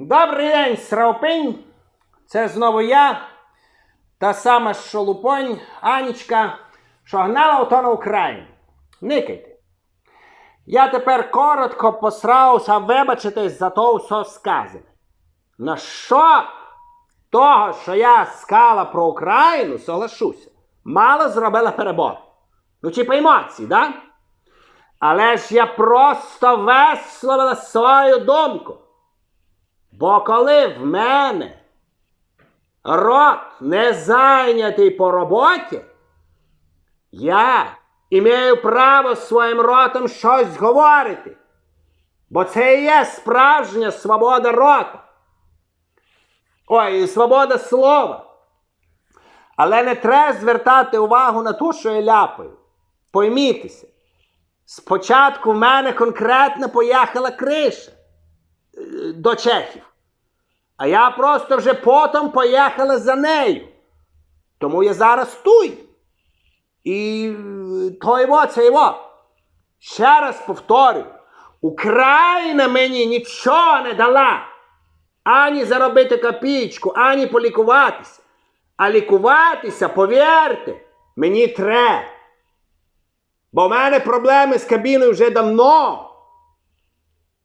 Добрий день, Сраупинь. Це знову я. Та сама Шолупонь, Анічка, що гнала ото на Україну. Никайте. Я тепер коротко посрався вибачитись за то все сказане. На що того, що я скала про Україну, соглашуся, мало зробила перебор. Ну, чи по емоції, да? Але ж я просто висловила свою думку. Бо коли в мене рот не зайнятий по роботі, я імею право своїм ротом щось говорити. Бо це і є справжня свобода рота. Ой, і свобода слова. Але не треба звертати увагу на те, що я ляпаю. Поймітеся. Спочатку в мене конкретно поїхала криша е, до Чехів. А я просто вже потім поїхала за нею. Тому я зараз тут. І то його, це його. Ще раз повторюю, Україна мені нічого не дала. Ані заробити копійку, ані полікуватися. А лікуватися, повірте, мені треба. Бо в мене проблеми з кабіною вже давно.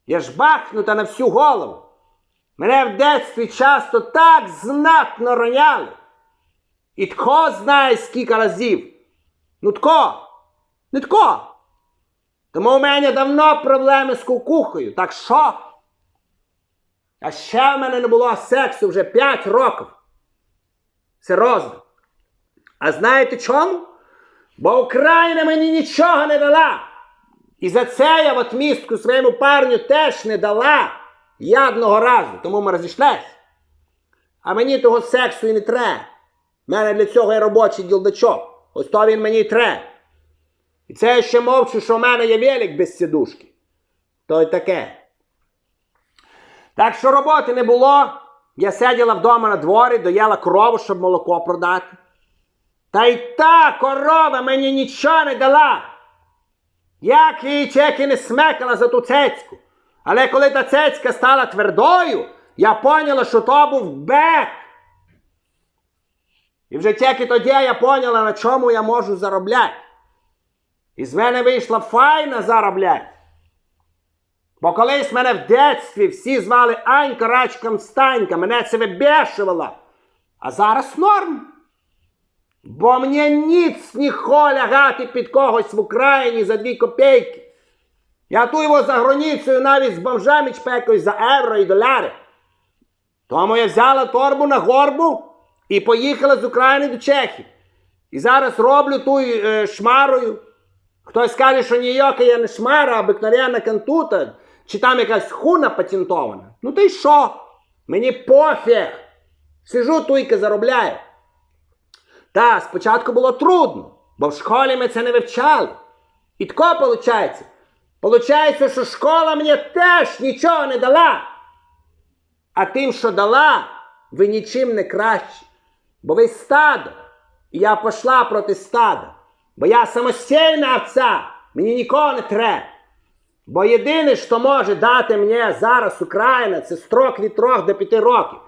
Я ж бахнута на всю голову. Мене в дитинстві часто так знатно роняли. І тко знає скільки разів. Ну тко, не тко. Тому у мене давно проблеми з кукухою. Так що? А ще в мене не було сексу вже 5 років. Серйозно. А знаєте чому? Бо Україна мені нічого не дала. І за це я в отмістку своєму парню теж не дала. Я одного разу, тому ми розійшлись. А мені того сексу і не треба. У мене для цього є робочий ділдачок. Ось то він мені й треба. І це я ще мовчу, що в мене є велик без сідушки. То й таке. Так що роботи не було. Я сиділа вдома на дворі, доїла корову, щоб молоко продати. Та й та корова мені нічого не дала. Як її чеки не смекала за ту цецьку. Але коли та цецька стала твердою, я поняла, що то був бек. І вже тільки тоді я поняла, на чому я можу заробляти. І з мене вийшла файна заробляти. Бо колись мене в дитинстві всі звали Анька Рачкам Станька, мене це вибешувало. А зараз норм. Бо мені ніц не лягати під когось в Україні за дві копійки. Я ту його за границею навіть з бомжами чпекаю за євро і доляри. Тому я взяла торбу на горбу і поїхала з України до Чехії. І зараз роблю ту е, шмарою. Хтось каже, що ніяка я не шмара, а обикновенна кантута, чи там якась хуна патентована. Ну ти що? Мені пофіг. Сижу туйки заробляю. Та, спочатку було трудно, бо в школі ми це не вивчали. І тако виходить. Получається, що школа мені теж нічого не дала. А тим, що дала, ви нічим не кращі. Бо ви стадо. І я пішла проти стада. Бо я самостійна овця, мені нікого не треба. Бо єдине, що може дати мені зараз Україна, це строк від 3 до 5 років.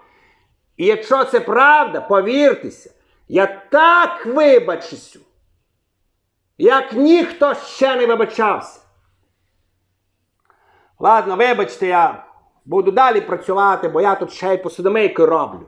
І якщо це правда, повіртеся, я так вибачуся, як ніхто ще не вибачався. Ладно, вибачте, я буду далі працювати, бо я тут ще й посудомийкою роблю.